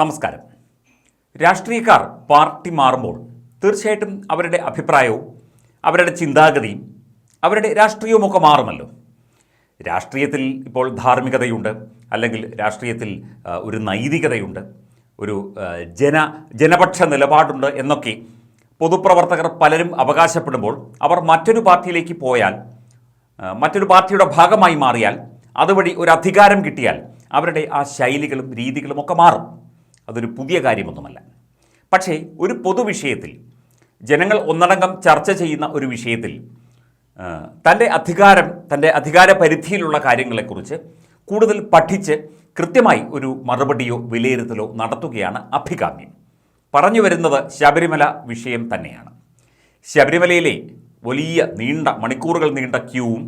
നമസ്കാരം. രാഷ്ട്രീയക്കാർ പാർട്ടി മാറുമ്പോൾ തീർച്ചയായിട്ടും അവരുടെ അഭിപ്രായവും അവരുടെ ചിന്താഗതിയും അവരുടെ രാഷ്ട്രീയവുമൊക്കെ മാറുമല്ലോ. രാഷ്ട്രീയത്തിൽ ഇപ്പോൾ ധാർമ്മികതയുണ്ട് അല്ലെങ്കിൽ രാഷ്ട്രീയത്തിൽ ഒരു നൈതികതയുണ്ട് ഒരു ജന ജനപക്ഷ നിലപാടുണ്ട് എന്നൊക്കെ പൊതുപ്രവർത്തകർ പലരും അവകാശപ്പെടുമ്പോൾ അവർ മറ്റൊരു പാർട്ടിയിലേക്ക് പോയാൽ മറ്റൊരു പാർട്ടിയുടെ ഭാഗമായി മാറിയാൽ അതുവഴി ഒരു അധികാരം കിട്ടിയാൽ അവരുടെ ആ ശൈലികളും രീതികളും ഒക്കെ മാറും. അതൊരു പുതിയ കാര്യമൊന്നുമല്ല. പക്ഷേ ഒരു പൊതുവിഷയത്തിൽ ജനങ്ങൾ ഒന്നടങ്കം ചർച്ച ചെയ്യുന്ന ഒരു വിഷയത്തിൽ തന്റെ അധികാരം തന്റെ അധികാര പരിധിയിലുള്ള കാര്യങ്ങളെക്കുറിച്ച് കൂടുതൽ പഠിച്ച് കൃത്യമായി ഒരു മറുപടിയോ വിലയിരുത്തലോ നടത്തുകയാണ് അഭികാമ്യം. പറഞ്ഞു വരുന്നത് ശബരിമല വിഷയം തന്നെയാണ്. ശബരിമലയിലെ വലിയ നീണ്ട മണിക്കൂറുകൾ നീണ്ട ക്യൂവും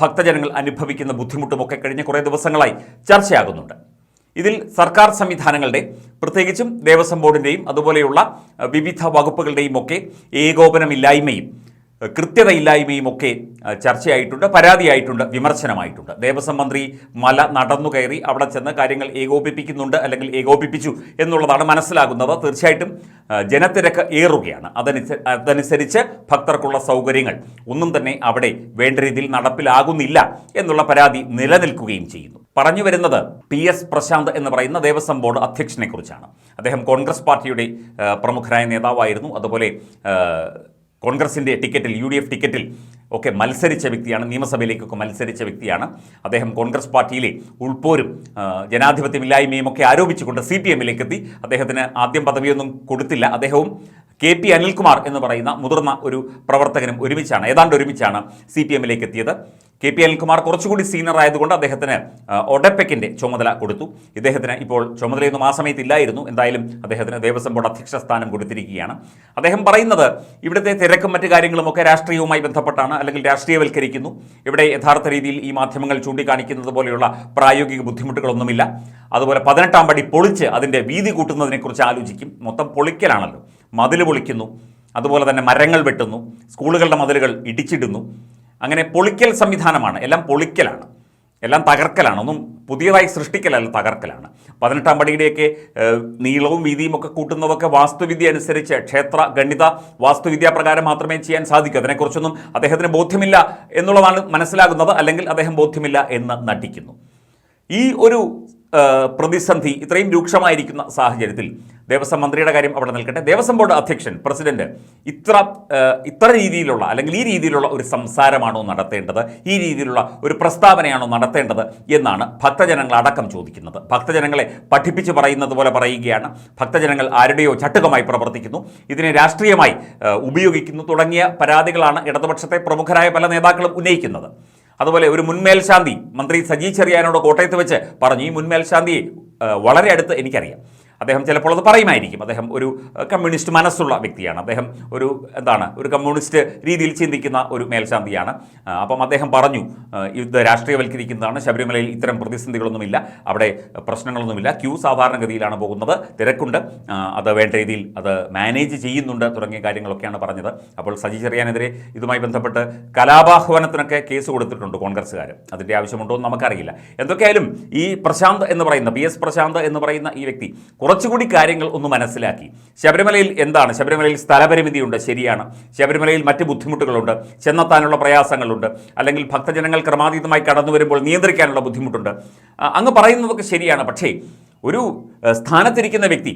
ഭക്തജനങ്ങൾ അനുഭവിക്കുന്ന ബുദ്ധിമുട്ടുമൊക്കെ കഴിഞ്ഞ കുറേ ദിവസങ്ങളായി ചർച്ചയാകുന്നുണ്ട്. ഇതിൽ സർക്കാർ സംവിധാനങ്ങളുടെ പ്രത്യേകിച്ചും ദേവസ്വം ബോർഡിന്റെയും അതുപോലെയുള്ള വിവിധ വകുപ്പുകളുടെയും ഒക്കെ ഏകോപനമില്ലായ്മയും കൃത്യതയില്ലായ്മയും ഒക്കെ ചർച്ചയായിട്ടുണ്ട് പരാതിയായിട്ടുണ്ട് വിമർശനമായിട്ടുണ്ട്. ദേവസ്വം മന്ത്രി മല നടന്നു കയറി അവിടെ ചെന്ന് കാര്യങ്ങൾ ഏകോപിപ്പിക്കുന്നുണ്ട് അല്ലെങ്കിൽ ഏകോപിപ്പിച്ചു എന്നുള്ളതാണ് മനസ്സിലാകുന്നത്. തീർച്ചയായിട്ടും ജനത്തിരക്ക് ഏറുകയാണ്. അതനുസ അതനുസരിച്ച് ഭക്തർക്കുള്ള സൗകര്യങ്ങൾ ഒന്നും തന്നെ അവിടെ വേണ്ട രീതിയിൽ നടപ്പിലാകുന്നില്ല എന്നുള്ള പരാതി നിലനിൽക്കുകയും ചെയ്യുന്നു. പറഞ്ഞു വരുന്നത് പി എസ് പ്രശാന്ത് എന്ന് പറയുന്ന ദേവസ്വം ബോർഡ് അധ്യക്ഷനെക്കുറിച്ചാണ്. അദ്ദേഹം കോൺഗ്രസ് പാർട്ടിയുടെ പ്രമുഖരായ നേതാവായിരുന്നു. അതുപോലെ കോൺഗ്രസിന്റെ ടിക്കറ്റിൽ യു ഡി എഫ് ടിക്കറ്റിൽ ഒക്കെ മത്സരിച്ച വ്യക്തിയാണ് നിയമസഭയിലേക്കൊക്കെ മത്സരിച്ച വ്യക്തിയാണ്. അദ്ദേഹം കോൺഗ്രസ് പാർട്ടിയിലെ ഉൾപ്പോരും ജനാധിപത്യമില്ലായ്മയും ഒക്കെ ആരോപിച്ചുകൊണ്ട് സി പി എമ്മിലേക്ക് എത്തി അദ്ദേഹത്തിന് ആദ്യം പദവിയൊന്നും കൊടുത്തില്ല. അദ്ദേഹവും കെ പി അനിൽകുമാർ എന്ന് പറയുന്ന മുതിർന്ന ഒരു പ്രവർത്തകനും ഒരുമിച്ചാണ് ഏതാണ്ട് ഒരുമിച്ചാണ് സി പി എമ്മിലേക്ക് എത്തിയത് കെ പി അനിൽകുമാർ കുറച്ചുകൂടി സീനിയർ ആയതുകൊണ്ട് അദ്ദേഹത്തിന് ഒഡപ്പെക്കിന്റെ ചുമതല കൊടുത്തു. ഇദ്ദേഹത്തിന് ഇപ്പോൾ ചുമതലയൊന്നും ആ സമയത്ത് ഇല്ലായിരുന്നു എന്തായാലും അദ്ദേഹത്തിന് ദേവസ്വം ബോർഡ് അധ്യക്ഷ സ്ഥാനം കൊടുത്തിരിക്കുകയാണ്. അദ്ദേഹം പറയുന്നത് ഇവിടുത്തെ തിരക്കും മറ്റു കാര്യങ്ങളുമൊക്കെ രാഷ്ട്രീയവുമായി ബന്ധപ്പെട്ടാണ് അല്ലെങ്കിൽ രാഷ്ട്രീയവൽക്കരിക്കുന്നു. ഇവിടെ യഥാർത്ഥ രീതിയിൽ ഈ മാധ്യമങ്ങൾ ചൂണ്ടിക്കാണിക്കുന്നത് പോലെയുള്ള പ്രായോഗിക ബുദ്ധിമുട്ടുകളൊന്നുമില്ല. അതുപോലെ പതിനെട്ടാം പടി പൊളിച്ച് അതിന്റെ വീതി കൂട്ടുന്നതിനെക്കുറിച്ച് ആലോചിക്കും. മൊത്തം പൊളിക്കലാണല്ലോ. മതിൽ പൊളിക്കുന്നു. അതുപോലെ തന്നെ മരങ്ങൾ വെട്ടുന്നു. സ്കൂളുകളുടെ മതിലുകൾ ഇടിച്ചിടുന്നു. അങ്ങനെ പൊളിക്കൽ സംവിധാനമാണ്. എല്ലാം പൊളിക്കലാണ്. എല്ലാം തകർക്കലാണ്. ഒന്നും പുതിയതായി സൃഷ്ടിക്കലല്ല തകർക്കലാണ്. പതിനെട്ടാം പടിയുടെയൊക്കെ നീളവും വീതിയും ഒക്കെ കൂട്ടുന്നതൊക്കെ വാസ്തുവിദ്യ അനുസരിച്ച് ക്ഷേത്ര ഗണിത വാസ്തുവിദ്യ പ്രകാരം മാത്രമേ ചെയ്യാൻ സാധിക്കൂ. അതിനെക്കുറിച്ചൊന്നും അദ്ദേഹത്തിന് ബോധ്യമില്ല എന്നുള്ളതാണ് മനസ്സിലാകുന്നത്. അല്ലെങ്കിൽ അദ്ദേഹം ബോധ്യമില്ല എന്ന് നടിക്കുന്നു. ഈ ഒരു പ്രതിസന്ധി ഇത്രയും രൂക്ഷമായിരിക്കുന്ന സാഹചര്യത്തിൽ ദേവസ്വം മന്ത്രിയുടെ കാര്യം അവിടെ നിൽക്കട്ടെ. ദേവസ്വം ബോർഡ് അധ്യക്ഷൻ പ്രസിഡന്റ് ഇത്ര ഇത്ര രീതിയിലുള്ള അല്ലെങ്കിൽ ഈ രീതിയിലുള്ള ഒരു സംസാരമാണോ നടത്തേണ്ടത്? ഈ രീതിയിലുള്ള ഒരു പ്രസ്താവനയാണോ നടത്തേണ്ടത്? എന്നാണ് ഭക്തജനങ്ങൾ അടക്കം ചോദിക്കുന്നത്. ഭക്തജനങ്ങളെ പഠിപ്പിച്ച് പറയുന്നത് പോലെ പറയുകയാണ്. ഭക്തജനങ്ങൾ ആരുടെയോ ചട്ടുകമായി പ്രവർത്തിക്കുന്നു. ഇതിനെ രാഷ്ട്രീയമായി ഉപയോഗിക്കുന്നു. തുടങ്ങിയ പരാതികളാണ് ഇടതുപക്ഷത്തെ പ്രമുഖരായ പല നേതാക്കളും ഉന്നയിക്കുന്നത്. അതുപോലെ ഒരു മുൻമേൽശാന്തി മന്ത്രി സജി ചെറിയാനോട് കോട്ടയത്ത് വെച്ച് പറഞ്ഞു. ഈ മുൻമേൽശാന്തിയെ വളരെ അടുത്ത് എനിക്കറിയാം. അദ്ദേഹം ചിലപ്പോൾ അത് പറയുമായിരിക്കും. അദ്ദേഹം ഒരു കമ്മ്യൂണിസ്റ്റ് മനസ്സുള്ള വ്യക്തിയാണ്. അദ്ദേഹം ഒരു എന്താണ് ഒരു കമ്മ്യൂണിസ്റ്റ് രീതിയിൽ ചിന്തിക്കുന്ന ഒരു മേൽശാന്തിയാണ്. അപ്പം അദ്ദേഹം പറഞ്ഞു ഇത് രാഷ്ട്രീയവൽക്കരിക്കുന്നതാണ് ശബരിമലയിൽ ഇത്തരം പ്രതിസന്ധികളൊന്നുമില്ല. അവിടെ പ്രശ്നങ്ങളൊന്നുമില്ല. ക്യൂ സാധാരണഗതിയിലാണ് പോകുന്നത്. തിരക്കുണ്ട്. അത് വേണ്ട രീതിയിൽ അത് മാനേജ് ചെയ്യുന്നുണ്ട് തുടങ്ങിയ കാര്യങ്ങളൊക്കെയാണ് പറഞ്ഞത്. അപ്പോൾ സജി ചെറിയാനെതിരെ ഇതുമായി ബന്ധപ്പെട്ട് കലാപാഹ്വാനത്തിനൊക്കെ കേസ് കൊടുത്തിട്ടുണ്ട് കോൺഗ്രസ്സുകാർ അതിന്റെ ആവശ്യമുണ്ടോ എന്ന് നമുക്കറിയില്ല. എന്തൊക്കെയായാലും ഈ പ്രശാന്ത് എന്ന് പറയുന്ന പി എസ് പ്രശാന്ത് എന്ന് പറയുന്ന ഈ വ്യക്തി കുറച്ചുകൂടി കാര്യങ്ങൾ ഒന്ന് മനസ്സിലാക്കി. ശബരിമലയിൽ എന്താണ്? ശബരിമലയിൽ സ്ഥലപരിമിതിയുണ്ട് ശരിയാണ്. ശബരിമലയിൽ മറ്റ് ബുദ്ധിമുട്ടുകളുണ്ട് ചെന്നെത്താനുള്ള പ്രയാസങ്ങളുണ്ട് അല്ലെങ്കിൽ ഭക്തജനങ്ങൾ ക്രമാതീതമായി കടന്നു വരുമ്പോൾ നിയന്ത്രിക്കാനുള്ള ബുദ്ധിമുട്ടുണ്ട്. അങ്ങ് പറയുന്നതൊക്കെ ശരിയാണ്. പക്ഷേ ഒരു സ്ഥാനത്തിരിക്കുന്ന വ്യക്തി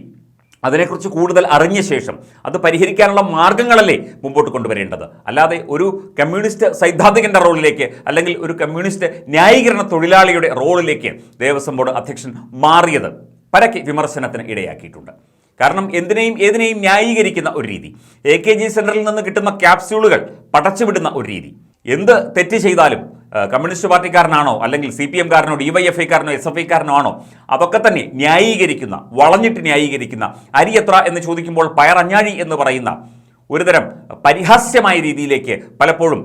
അതിനെക്കുറിച്ച് കൂടുതൽ അറിഞ്ഞ ശേഷം അത് പരിഹരിക്കാനുള്ള മാർഗങ്ങളല്ലേ മുമ്പോട്ട് കൊണ്ടുവരേണ്ടത്? അല്ലാതെ ഒരു കമ്മ്യൂണിസ്റ്റ് സൈദ്ധാന്തികന്റെ റോളിലേക്ക് അല്ലെങ്കിൽ ഒരു കമ്മ്യൂണിസ്റ്റ് ന്യായീകരണ തൊഴിലാളിയുടെ റോളിലേക്ക് ദേവസ്വം ബോർഡ് അധ്യക്ഷൻ മാറിയത് പരക്കെ വിമർശനത്തിന് ഇടയാക്കിയിട്ടുണ്ട്. കാരണം എന്തിനേയും ഏതിനേയും ന്യായീകരിക്കുന്ന ഒരു രീതി. എ കെ ജി സെന്ററിൽ നിന്ന് കിട്ടുന്ന ക്യാപ്സ്യൂളുകൾ പടച്ചുവിടുന്ന ഒരു രീതി. എന്ത് തെറ്റ് ചെയ്താലും കമ്മ്യൂണിസ്റ്റ് പാർട്ടിക്കാരനാണോ അല്ലെങ്കിൽ സി പി എംകാരനോ ഡി വൈ എഫ് ഐക്കാരനോ എസ് എഫ് ഐക്കാരനോ ആണോ അതൊക്കെ തന്നെ ന്യായീകരിക്കുന്ന വളഞ്ഞിട്ട് ന്യായീകരിക്കുന്ന അരി എത്ര എന്ന് ചോദിക്കുമ്പോൾ പയറഞ്ഞാഴി എന്ന് പറയുന്ന ഒരുതരം പരിഹാസ്യമായ രീതിയിലേക്ക് പലപ്പോഴും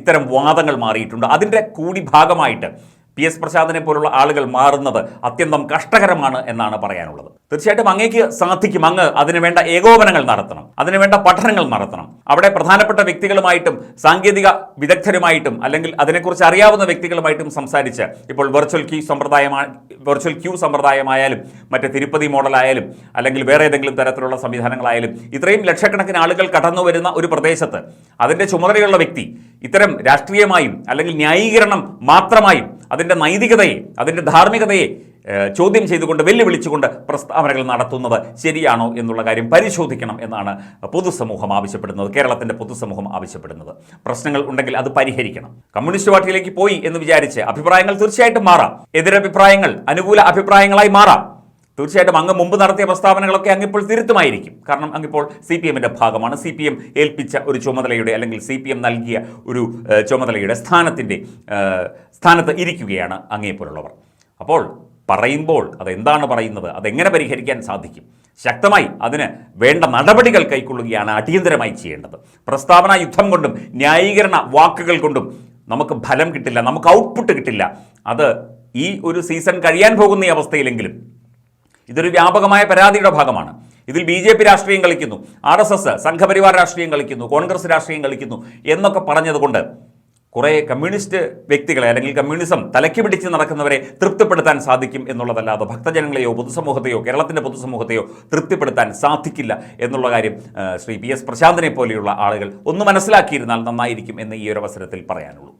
ഇത്തരം വാദങ്ങൾ മാറിയിട്ടുണ്ട്. അതിന്റെ കൂടി ഭാഗമായിട്ട് പി എസ് പ്രസാദിനെ പോലുള്ള ആളുകൾ മാറുന്നത് അത്യന്തം കഷ്ടകരമാണ് എന്നാണ് പറയാനുള്ളത്. തീർച്ചയായിട്ടും അങ്ങേക്ക് സാധിക്കും. അങ്ങ് അതിനുവേണ്ട ഏകോപനങ്ങൾ നടത്തണം. അതിനുവേണ്ട പഠനങ്ങൾ നടത്തണം. അവിടെ പ്രധാനപ്പെട്ട വ്യക്തികളുമായിട്ടും സാങ്കേതിക വിദഗ്ധരുമായിട്ടും അല്ലെങ്കിൽ അതിനെക്കുറിച്ച് അറിയാവുന്ന വ്യക്തികളുമായിട്ടും സംസാരിച്ച് ഇപ്പോൾ വെർച്വൽ ക്യൂ സമ്പ്രദായമാണ് വെർച്വൽ ക്യൂ സമ്പ്രദായമായാലും മറ്റ് തിരുപ്പതി മോഡലായാലും അല്ലെങ്കിൽ വേറെ ഏതെങ്കിലും തരത്തിലുള്ള സംവിധാനങ്ങളായാലും ഇത്രയും ലക്ഷക്കണക്കിന് ആളുകൾ കടന്നു വരുന്ന ഒരു പ്രദേശത്ത് അതിന്റെ ചുമതലയുള്ള വ്യക്തി ഇത്തരം രാഷ്ട്രീയമായും അല്ലെങ്കിൽ ന്യായീകരണം മാത്രമായും അതിന്റെ നൈതികതയെ അതിന്റെ ധാർമ്മികതയെ ചോദ്യം ചെയ്തുകൊണ്ട് വെല്ലുവിളിച്ചുകൊണ്ട് പ്രസ്താവനകൾ നടത്തുന്നത് ശരിയാണോ എന്നുള്ള കാര്യം പരിശോധിക്കണം എന്നാണ് പൊതുസമൂഹം ആവശ്യപ്പെടുന്നത് കേരളത്തിന്റെ പൊതുസമൂഹം ആവശ്യപ്പെടുന്നത്. പ്രശ്നങ്ങൾ ഉണ്ടെങ്കിൽ അത് പരിഹരിക്കണം. കമ്മ്യൂണിസ്റ്റ് പാർട്ടിയിലേക്ക് പോയി എന്ന് വിചാരിച്ച് അഭിപ്രായങ്ങൾ തീർച്ചയായിട്ടും മാറാം. എതിരഭിപ്രായങ്ങൾ അനുകൂല അഭിപ്രായങ്ങളായി മാറാം. തീർച്ചയായിട്ടും അങ്ങ് മുമ്പ് നടത്തിയ പ്രസ്താവനകളൊക്കെ അങ്ങിപ്പോൾ തിരുത്തുമായിരിക്കും. കാരണം അങ്ങിപ്പോൾ സി പി എമ്മിന്റെ ഭാഗമാണ്. സി പി എം ഏൽപ്പിച്ച ഒരു ചുമതലയുടെ അല്ലെങ്കിൽ സി പി എം നൽകിയ ഒരു ചുമതലയുടെ സ്ഥാനത്തിന്റെ സ്ഥാനത്ത് ഇരിക്കുകയാണ് അങ്ങേപ്പോലുള്ളവർ അപ്പോൾ പറയുമ്പോൾ അതെന്താണ് പറയുന്നത്? അതെങ്ങനെ പരിഹരിക്കാൻ സാധിക്കും? ശക്തമായി അതിന് വേണ്ട നടപടികൾ കൈക്കൊള്ളുകയാണ് അടിയന്തരമായി ചെയ്യേണ്ടത്. പ്രസ്താവന യുദ്ധം കൊണ്ടും ന്യായീകരണ വാക്കുകൾ കൊണ്ടും നമുക്ക് ഫലം കിട്ടില്ല നമുക്ക് ഔട്ട്പുട്ട് കിട്ടില്ല. അത് ഈ ഒരു സീസൺ കഴിയാൻ പോകുന്ന അവസ്ഥയിലെങ്കിലും ഇതൊരു വ്യാപകമായ പരാതിയുടെ ഭാഗമാണ്. ഇതിൽ ബി ജെ പി രാഷ്ട്രീയം കളിക്കുന്നു ആർ എസ് എസ് സംഘപരിവാർ രാഷ്ട്രീയം കളിക്കുന്നു കോൺഗ്രസ് രാഷ്ട്രീയം കളിക്കുന്നു എന്നൊക്കെ പറഞ്ഞതുകൊണ്ട് കുറേ കമ്മ്യൂണിസ്റ്റ് വ്യക്തികളെ അല്ലെങ്കിൽ കമ്മ്യൂണിസം തലയ്ക്ക് പിടിച്ച് നടക്കുന്നവരെ തൃപ്തിപ്പെടുത്താൻ സാധിക്കും എന്നുള്ളതല്ലാതെ ഭക്തജനങ്ങളെയോ പൊതുസമൂഹത്തെയോ കേരളത്തിന്റെ പൊതുസമൂഹത്തെയോ തൃപ്തിപ്പെടുത്താൻ സാധിക്കില്ല എന്നുള്ള കാര്യം ശ്രീ പി എസ് പ്രശാന്തിനെ പോലെയുള്ള ആളുകൾ ഒന്ന് മനസ്സിലാക്കിയിരുന്നാൽ നന്നായിരിക്കും എന്ന് ഈ ഒരു അവസരത്തിൽ പറയാനുള്ളൂ.